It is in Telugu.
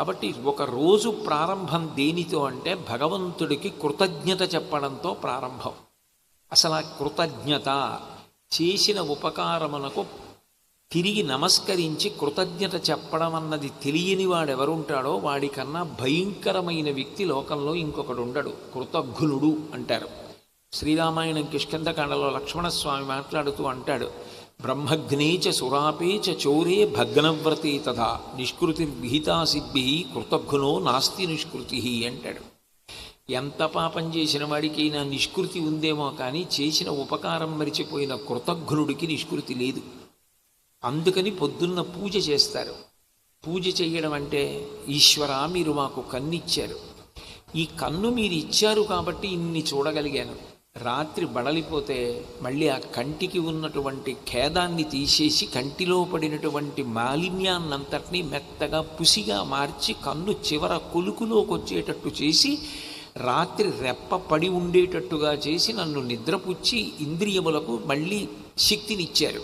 కాబట్టి ఒక రోజు ప్రారంభం దేనితో అంటే భగవంతుడికి కృతజ్ఞత చెప్పడంతో ప్రారంభం. అసలు ఆ కృతజ్ఞత చేసిన ఉపకారమునకు తిరిగి నమస్కరించి కృతజ్ఞత చెప్పడం అన్నది తెలియని వాడెవరుంటాడో వాడికన్నా భయంకరమైన వ్యక్తి లోకంలో ఇంకొకడు ఉండడు కృతజ్ఞుడు అంటారు. శ్రీరామాయణం కిష్కంధకాండలో లక్ష్మణస్వామి మాట్లాడుతూ అంటాడు బ్రహ్మగ్నేచ సురాపేచ చోరే భగ్నవ్రతే తథా నిష్కృతి విహితా సిద్ధి కృతజ్ఞునో నాస్తి నిష్కృతి అంటాడు. ఎంత పాపం చేసిన వాడికి నా నిష్కృతి ఉందేమో కానీ చేసిన ఉపకారం మరిచిపోయిన కృతఘ్నుడికి నిష్కృతి లేదు. అందుకని పొద్దున్న పూజ చేస్తారు. పూజ చేయడం అంటే ఈశ్వర మీరు మాకు కన్నిచ్చారు. ఈ కన్ను మీరు ఇచ్చారు కాబట్టి ఇన్ని చూడగలిగాను. రాత్రి బడలిపోతే మళ్ళీ ఆ కంటికి ఉన్నటువంటి ఖేదాన్ని తీసేసి కంటిలో పడినటువంటి మాలిన్యాన్నంతటినీ మెత్తగా పుసిగా మార్చి కన్ను చివర కొలుకులోకి వచ్చేటట్టు చేసి రాత్రి రెప్ప పడి ఉండేటట్టుగా చేసి నన్ను నిద్రపుచ్చి ఇంద్రియములకు మళ్ళీ శక్తినిచ్చారు.